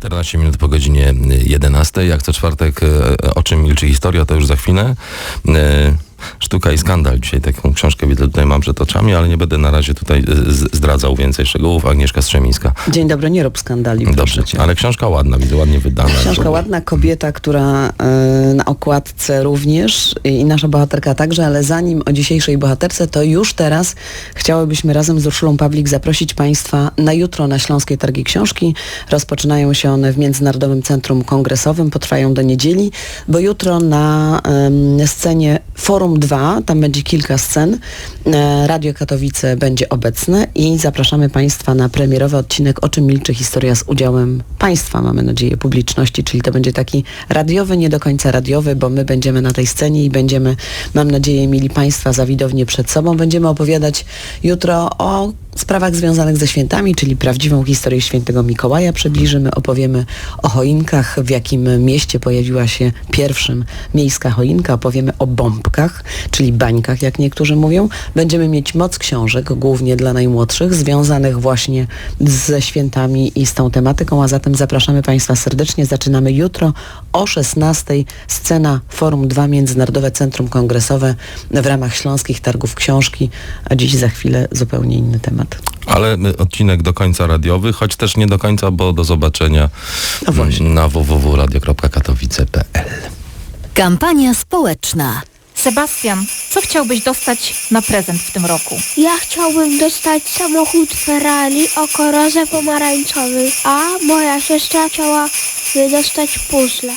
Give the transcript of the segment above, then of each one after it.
14 minut po godzinie 11. Jak co czwartek, e, o czym milczy historia, to już za chwilę. Sztuka i skandal. Dzisiaj taką książkę widzę tutaj mam przed oczami, ale nie będę na razie tutaj e, zdradzał więcej szczegółów. Agnieszka Strzemińska. Dzień dobry, nie rób skandali. Dobrze, cię. ale książka ładna, widzę ładnie wydana. Książka ładna, kobieta, która e, na okładce również i nasza bohaterka także, ale zanim o dzisiejszej bohaterce, to już teraz chciałybyśmy razem z Urszulą Pawlik zaprosić Państwa na jutro na Śląskie Targi Książki. Rozpoczynają się one w Międzynarodowym Centrum Kongresowym, potrwają do niedzieli, bo jutro na em, scenie Forum 2, tam będzie kilka scen, e, Radio Katowice będzie obecne i zapraszamy Państwa na premierowy odcinek O czym milczy historia z udziałem Państwa, mamy nadzieję, publiczności, czyli to będzie taki radiowy, nie do końca radiowy, bo my będziemy na tej scenie i będziemy, mam nadzieję, mieli Państwa za widownię przed sobą. Będziemy opowiadać jutro o sprawach związanych ze świętami, czyli prawdziwą historię świętego Mikołaja przybliżymy, opowiemy o choinkach, w jakim mieście pojawiła się pierwszym miejska choinka, opowiemy o bombkach, czyli bańkach, jak niektórzy mówią. Będziemy mieć moc książek, głównie dla najmłodszych, związanych właśnie ze świętami i z tą tematyką, a zatem zapraszamy Państwa serdecznie. Zaczynamy jutro o 16. Scena Forum 2 Międzynarodowe Centrum Kongresowe w ramach Śląskich Targów Książki, a dziś za chwilę zupełnie inny temat. Ale y, odcinek do końca radiowy, choć też nie do końca, bo do zobaczenia No mm, na www.radio.katowice.pl Kampania społeczna. Sebastian, co chciałbyś dostać na prezent w tym roku? Ja chciałbym dostać samochód Ferrari o kolorze pomarańczowym, a moja siostra chciałaby dostać puzzle.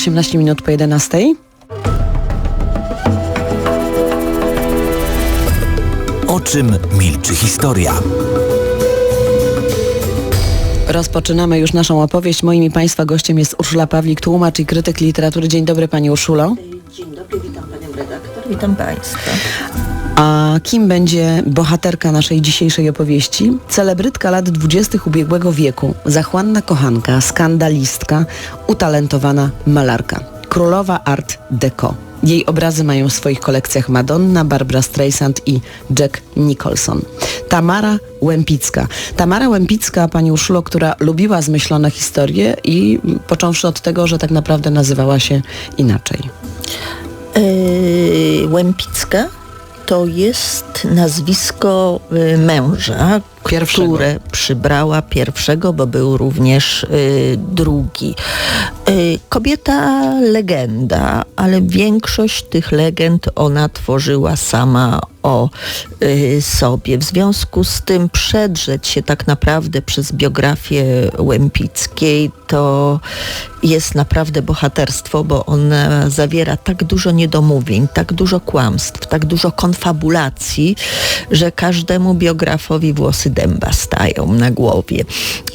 18 minut po 11. O czym milczy historia? Rozpoczynamy już naszą opowieść. Moim i Państwa gościem jest Urszula Pawlik, tłumacz i krytyk literatury. Dzień dobry Pani Urszulo. Dzień dobry, witam Panią redaktor, witam Państwa. A kim będzie bohaterka naszej dzisiejszej opowieści? Celebrytka lat 20. ubiegłego wieku, zachłanna kochanka, skandalistka, utalentowana malarka. Królowa Art Deco. Jej obrazy mają w swoich kolekcjach Madonna, Barbara Streisand i Jack Nicholson. Tamara Łępicka. Tamara Łępicka, pani Urszulo, która lubiła zmyślone historie i począwszy od tego, że tak naprawdę nazywała się inaczej. Yy, Łępicka To jest nazwisko y, męża, Pierwszego. które przybrała pierwszego, bo był również y, drugi. Y, kobieta legenda, ale większość tych legend ona tworzyła sama o y, sobie. W związku z tym przedrzeć się tak naprawdę przez biografię Łempickiej to jest naprawdę bohaterstwo, bo ona zawiera tak dużo niedomówień, tak dużo kłamstw, tak dużo konfabulacji, że każdemu biografowi włosy dęba stają na głowie.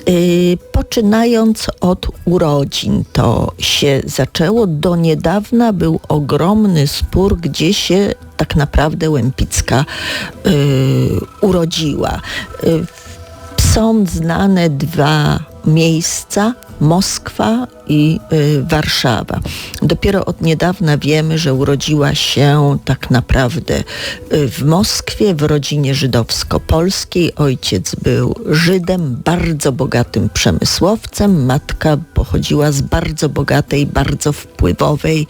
Yy, poczynając od urodzin to się zaczęło. Do niedawna był ogromny spór, gdzie się tak naprawdę Łempicka yy, urodziła. Yy, są znane dwa miejsca, Moskwa i y, Warszawa. Dopiero od niedawna wiemy, że urodziła się tak naprawdę y, w Moskwie, w rodzinie żydowsko-polskiej. Ojciec był Żydem, bardzo bogatym przemysłowcem. Matka pochodziła z bardzo bogatej, bardzo wpływowej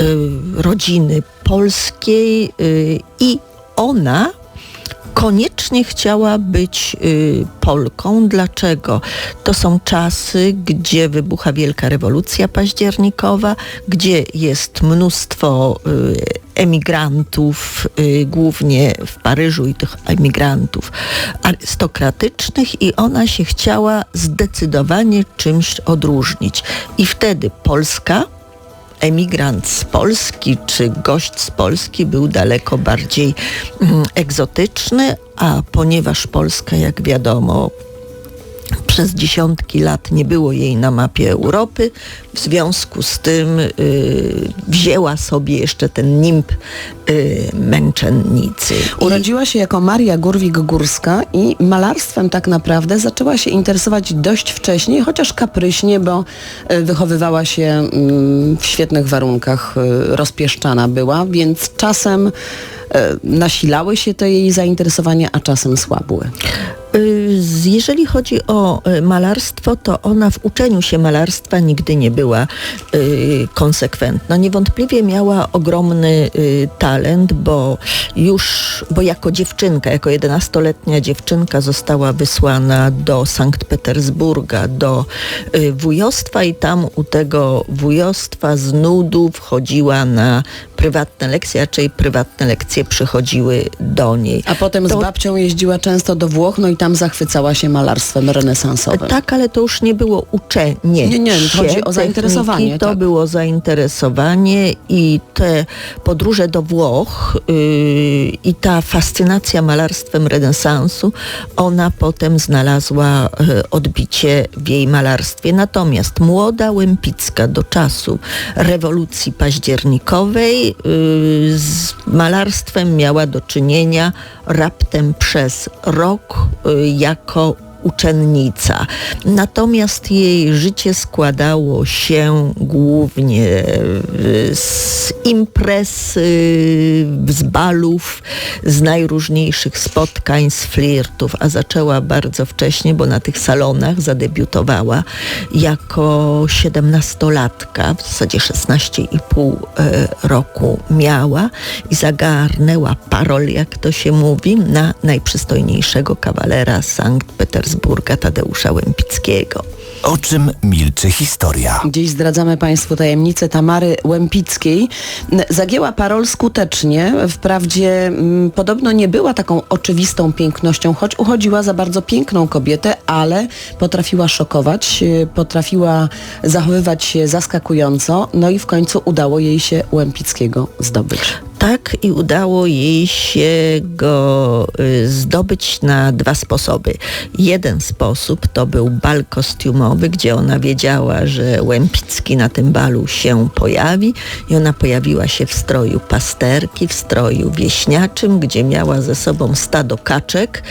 y, rodziny polskiej y, i ona koniecznie chciała być y, Polką. Dlaczego? To są czasy, gdzie wybucha wielka rewolucja październikowa, gdzie jest mnóstwo y, emigrantów, y, głównie w Paryżu i tych emigrantów arystokratycznych i ona się chciała zdecydowanie czymś odróżnić. I wtedy Polska emigrant z Polski czy gość z Polski był daleko bardziej mm, egzotyczny, a ponieważ Polska, jak wiadomo, przez dziesiątki lat nie było jej na mapie Europy, w związku z tym y, wzięła sobie jeszcze ten nimb y, męczennicy. Urodziła się jako Maria Górwik-Górska i malarstwem tak naprawdę zaczęła się interesować dość wcześnie, chociaż kapryśnie, bo e, wychowywała się mm, w świetnych warunkach, e, rozpieszczana była, więc czasem e, nasilały się te jej zainteresowania, a czasem słabły. Y, Jeżeli chodzi o y, malarstwo, to ona w uczeniu się malarstwa nigdy nie była y, konsekwentna. Niewątpliwie miała ogromny talent, bo już, bo jako dziewczynka, jako 11-letnia dziewczynka została wysłana do Sankt Petersburga, do wujostwa i tam u tego wujostwa z nudów chodziła na prywatne lekcje, raczej prywatne lekcje przychodziły do niej. A potem To- z babcią jeździła często do Włoch, no i tam zachwycała się malarstwem renesansowym. Tak, ale to już nie było uczenie. Nie, nie, się chodzi o zainteresowanie, techniki, To tak. było zainteresowanie i te podróże do Włoch yy, i ta fascynacja malarstwem renesansu, ona potem znalazła yy, odbicie w jej malarstwie. Natomiast młoda Łempicka do czasu rewolucji październikowej yy, z malarstwem miała do czynienia raptem przez rok yy, jako uczennica. Natomiast jej życie składało się głównie y, z imprez, z balów, z najróżniejszych spotkań, z flirtów, a zaczęła bardzo wcześnie, bo na tych salonach zadebiutowała jako siedemnastolatka, w zasadzie 16,5 e, roku miała i zagarnęła parol, jak to się mówi, na najprzystojniejszego kawalera Sankt Petersburga Tadeusza Łempickiego. O czym milczy historia? Dziś zdradzamy Państwu tajemnicę Tamary Łempickiej. N- Zagięła parol skutecznie. Wprawdzie mm, podobno nie była taką oczywistą pięknością, choć uchodziła za bardzo piękną kobietę, ale potrafiła szokować, y, potrafiła zachowywać się zaskakująco, no i w końcu udało jej się Łempickiego zdobyć. Tak i udało jej się go y, zdobyć na dwa sposoby. Jeden sposób to był bal kostiumowy, gdzie ona wiedziała, że Łempicki na tym balu się pojawi i ona pojawiła się w stroju pasterki, w stroju wieśniaczym, gdzie miała ze sobą stado kaczek,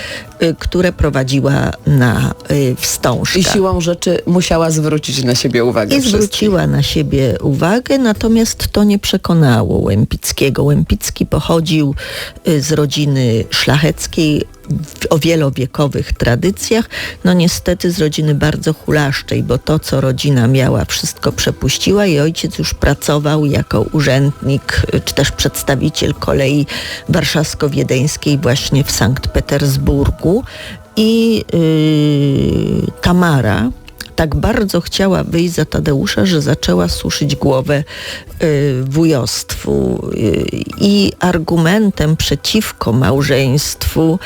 y, które prowadziła na y, wstążkach. I siłą rzeczy musiała zwrócić na siebie uwagę I wszystkich. zwróciła na siebie uwagę, natomiast to nie przekonało Łempickiego. Łempicki pochodził y, z rodziny szlacheckiej o wielowiekowych tradycjach. No niestety z rodziny bardzo hulaszczej, bo to, co rodzina miała, wszystko przepuściła i ojciec już pracował jako urzędnik, y, czy też przedstawiciel kolei warszawsko-wiedeńskiej właśnie w Sankt Petersburgu. I yy, Tamara, tak bardzo chciała wyjść za Tadeusza, że zaczęła suszyć głowę y, wujostwu. Y, I argumentem przeciwko małżeństwu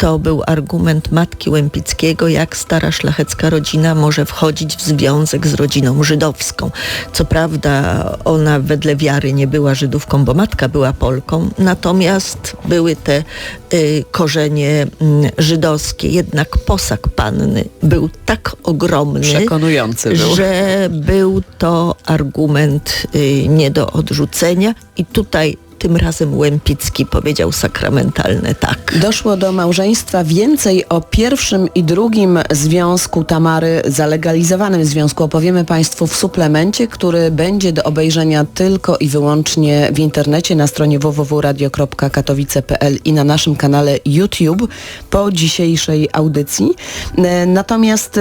to był argument matki Łępickiego, jak stara szlachecka rodzina może wchodzić w związek z rodziną żydowską. Co prawda ona wedle wiary nie była Żydówką, bo matka była Polką, natomiast były te y, korzenie mm, żydowskie. Jednak posag panny był tak ogromny, Przekonujący był. że był to argument y, nie do odrzucenia i tutaj tym razem Łępicki powiedział sakramentalne tak. Doszło do małżeństwa więcej o pierwszym i drugim związku Tamary, zalegalizowanym związku. Opowiemy Państwu w suplemencie, który będzie do obejrzenia tylko i wyłącznie w internecie na stronie www.radio.katowice.pl i na naszym kanale YouTube po dzisiejszej audycji. E, Natomiast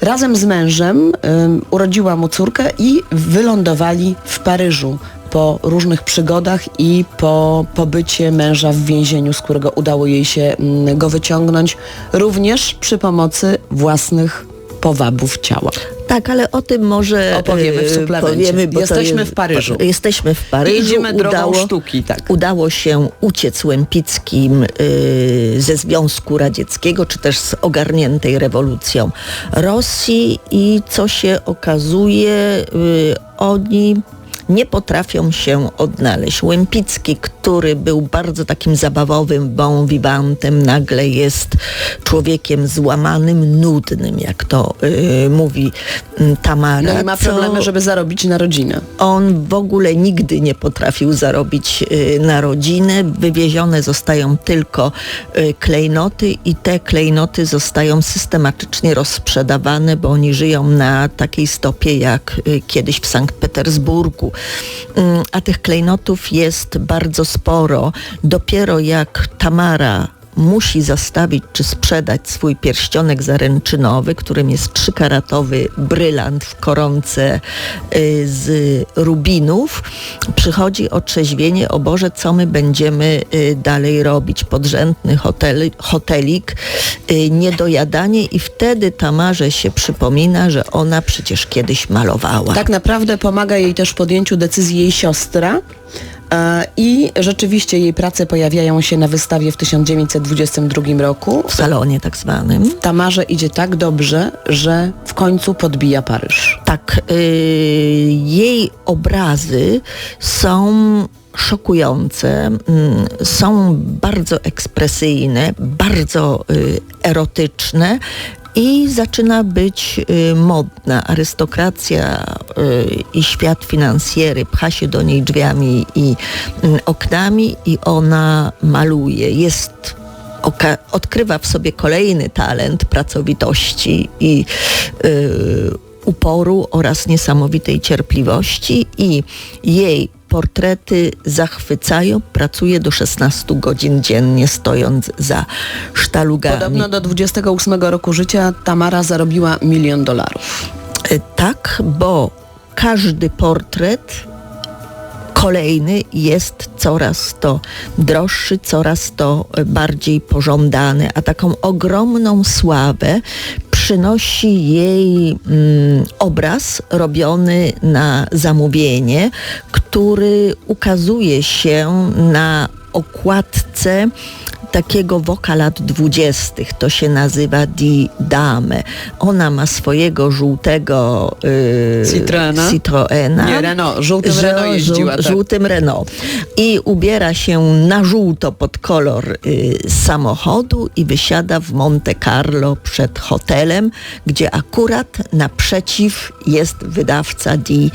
razem z mężem ym, urodziła mu córkę i wylądowali w Paryżu po różnych przygodach i po pobycie męża w więzieniu, z którego udało jej się mm, go wyciągnąć, również przy pomocy własnych powabów ciała. Tak, ale o tym może Opowiemy w e, suplemencie. Powiemy, Jesteśmy jest- w Paryżu. Jesteśmy w Paryżu. Idziemy drogą udało, sztuki, tak. Udało się uciec Łępickim y, ze Związku Radzieckiego, czy też z ogarniętej rewolucją Rosji i co się okazuje, y, oni nie potrafią się odnaleźć. Łępicki, który był bardzo takim zabawowym bon vivantem, nagle jest człowiekiem złamanym, nudnym, jak to y, mówi mm, Tamara. No i ma problemy, żeby zarobić na rodzinę. on w ogóle nigdy nie potrafił zarobić y, na rodzinę. Wywiezione zostają tylko y, klejnoty i te klejnoty zostają systematycznie rozsprzedawane, bo oni żyją na takiej stopie jak kiedyś w Sankt Petersburgu. Ym, A tych klejnotów jest bardzo sporo. Dopiero jak Tamara musi zastawić czy sprzedać swój pierścionek zaręczynowy, którym jest trzykaratowy brylant w koronce y, z rubinów. Przychodzi otrzeźwienie, o Boże, co my będziemy y, dalej robić? Podrzędny hotel, hotelik, y, niedojadanie i wtedy Tamarze się przypomina, że ona przecież kiedyś malowała. Tak naprawdę pomaga jej też w podjęciu decyzji jej siostra. E, I rzeczywiście jej prace pojawiają się na wystawie w 1922 roku. W salonie tak zwanym. Tamarze idzie tak dobrze, że w końcu podbija Paryż. Tak, y, jej obrazy są szokujące, mm, są bardzo ekspresyjne, bardzo y, erotyczne i zaczyna być y, modna. Arystokracja y, i świat finansjery pcha się do niej drzwiami i mm, oknami i ona maluje. Jest odkrywa w sobie kolejny talent pracowitości i y, uporu oraz niesamowitej cierpliwości i jej portrety zachwycają, pracuje do 16 godzin dziennie stojąc za sztalugami. Podobno do 28 roku życia Tamara zarobiła milion dolarów. Y, Tak, bo każdy portret kolejny jest coraz to droższy, coraz to bardziej pożądany, a taką ogromną sławę przynosi jej mm, obraz robiony na zamówienie, który ukazuje się na okładce takiego woka lat dwudziestych. To się nazywa Die Dame. Ona ma swojego żółtego yy, Citroena? Citroena. Nie, Renault. Żółtym Żo- Renault jeździła, żół- tak. Żółtym Renault. I ubiera się na żółto pod kolor y, samochodu i wysiada w Monte Carlo przed hotelem, gdzie akurat naprzeciw jest wydawca Die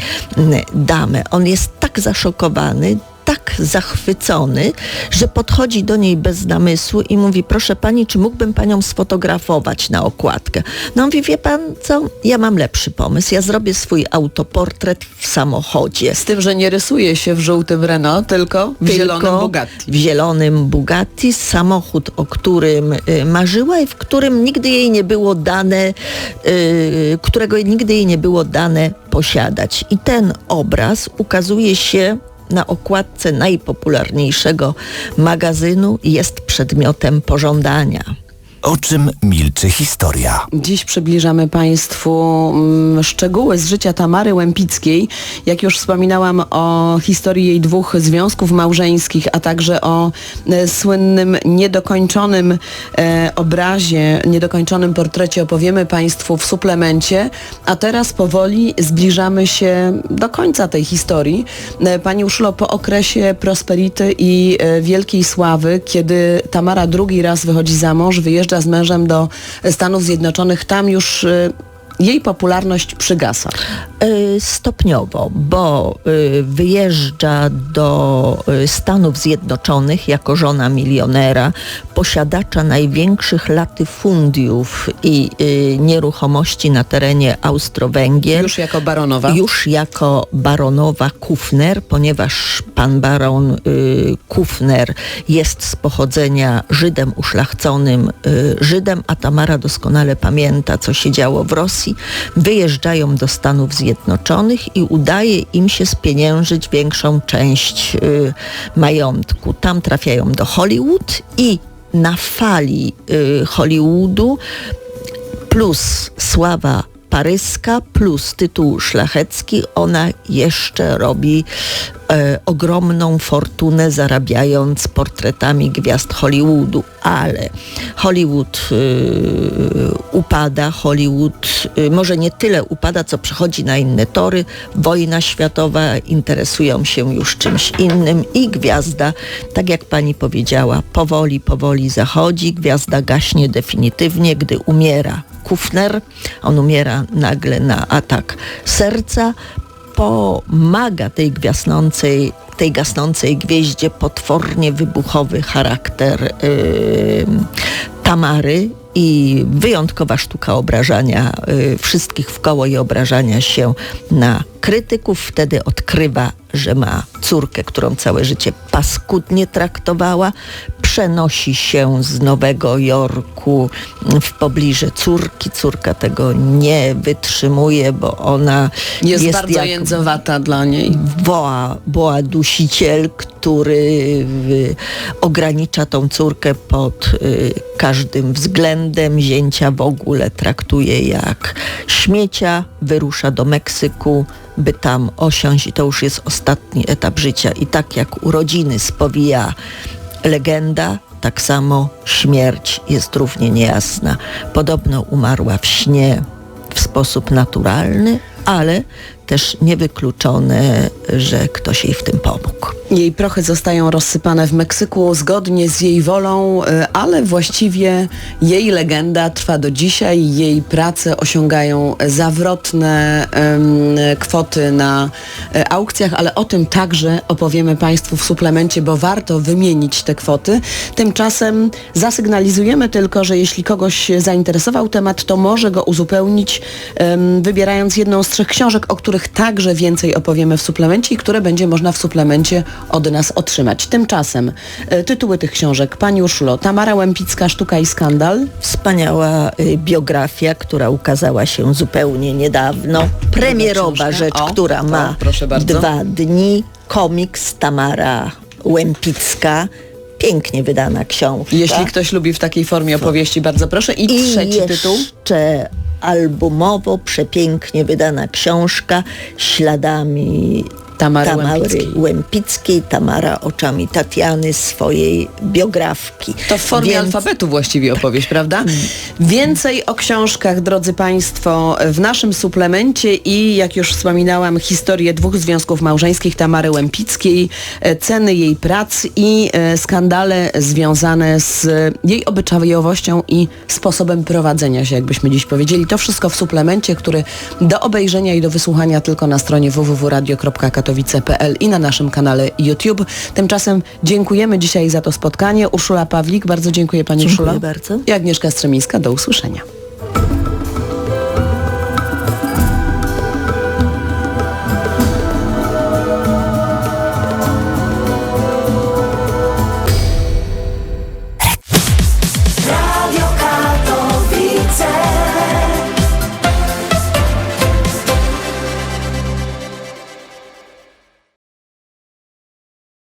Dame. On jest tak zaszokowany tak zachwycony, że podchodzi do niej bez namysłu i mówi, proszę pani, czy mógłbym panią sfotografować na okładkę? No mówi, wie pan co, ja mam lepszy pomysł, ja zrobię swój autoportret w samochodzie. Z tym, że nie rysuje się w żółtym Renault, tylko w zielonym Tylko Bugatti. W zielonym Bugatti, samochód, o którym y, marzyła i w którym nigdy jej nie było dane, y, którego nigdy jej nie było dane posiadać. I ten obraz ukazuje się na okładce najpopularniejszego magazynu jest przedmiotem pożądania. O czym milczy historia? Dziś przybliżamy Państwu mm, szczegóły z życia Tamary Łępickiej. Jak już wspominałam o historii jej dwóch związków małżeńskich, a także o e, słynnym niedokończonym e, obrazie, niedokończonym portrecie opowiemy Państwu w suplemencie. A teraz powoli zbliżamy się do końca tej historii. E, Pani Uszlo, po okresie prosperity i wielkiej sławy, kiedy Tamara drugi raz wychodzi za mąż, wyjeżdża z mężem do Stanów Zjednoczonych, tam już e, jej popularność przygasa. Y, Stopniowo, bo y, wyjeżdża do y, Stanów Zjednoczonych jako żona milionera, posiadacza największych latyfundiów i nieruchomości na terenie Austro-Węgier. Już jako baronowa. Już jako baronowa Kufner, ponieważ pan baron Kufner jest z pochodzenia Żydem uszlachconym Żydem, a Tamara doskonale pamięta, co się działo w Rosji. Wyjeżdżają do Stanów Zjednoczonych i udaje im się spieniężyć większą część y, majątku. Tam trafiają do Hollywood i na fali y, Hollywoodu plus sława paryska, plus tytuł szlachecki, ona jeszcze robi e, ogromną fortunę zarabiając portretami gwiazd Hollywoodu, ale Hollywood y, upada, Hollywood y, może nie tyle upada, co przechodzi na inne tory, wojna światowa, interesują się już czymś innym i gwiazda, tak jak pani powiedziała, powoli, powoli zachodzi, gwiazda gaśnie definitywnie, gdy umiera Kufner, on umiera nagle na atak serca, pomaga tej gasnącej, tej gasnącej gwieździe potwornie wybuchowy charakter yy, Tamary i wyjątkowa sztuka obrażania y, wszystkich w koło i obrażania się na krytyków. Wtedy odkrywa, że ma córkę, którą całe życie paskudnie traktowała. Przenosi się z Nowego Jorku w pobliże córki. Córka tego nie wytrzymuje, bo ona Jest, jest, bardzo jak jędzowata dla niej. woła, woła dusiciel, który y, ogranicza tą córkę pod y, każdym względem. Zięcia w ogóle traktuje jak śmiecia, wyrusza do Meksyku, by tam osiąść i to już jest ostatni etap życia. I tak jak urodziny spowija legenda, tak samo śmierć jest równie niejasna. Podobno umarła w śnie w sposób naturalny, ale też niewykluczone, że ktoś jej w tym pomógł. Jej prochy zostają rozsypane w Meksyku zgodnie z jej wolą, y, ale właściwie jej legenda trwa do dzisiaj. Jej prace osiągają zawrotne em, kwoty na e, aukcjach, ale o tym także opowiemy Państwu w suplemencie, bo warto wymienić te kwoty. Tymczasem zasygnalizujemy tylko, że jeśli kogoś zainteresował temat, to może go uzupełnić, em, wybierając jedną z trzech książek, o których także więcej opowiemy w suplemencie i które będzie można w suplemencie od nas otrzymać. Tymczasem e, tytuły tych książek. Pani Urszulo, Tamara Łępicka, Sztuka i Skandal. Wspaniała y, biografia, która ukazała się zupełnie niedawno. Premierowa rzecz, O, która ma dwa dni. Komiks Tamara Łępicka. Pięknie wydana książka. Jeśli ktoś lubi w takiej formie opowieści, bardzo proszę. I, I trzeci jeszcze tytuł. albumowo przepięknie wydana książka śladami Tamary Tamary Łępickiej. Tamara oczami Tatiany, swojej biografki. To w formie Więc alfabetu właściwie opowieść, prawda? Więcej o książkach, drodzy Państwo, w naszym suplemencie i jak już wspominałam, historię dwóch związków małżeńskich Tamary Łępickiej, e, ceny jej prac i e, skandale związane z jej obyczajowością i sposobem prowadzenia się, jakbyśmy dziś powiedzieli. To wszystko w suplemencie, który do obejrzenia i do wysłuchania tylko na stronie www.radio.kt radiokatowice.pl i na naszym kanale YouTube. Tymczasem dziękujemy dzisiaj za to spotkanie. Urszula Pawlik, bardzo dziękuję Pani Dziękuję Urszulo. bardzo. I Agnieszka Strzemińska, do usłyszenia.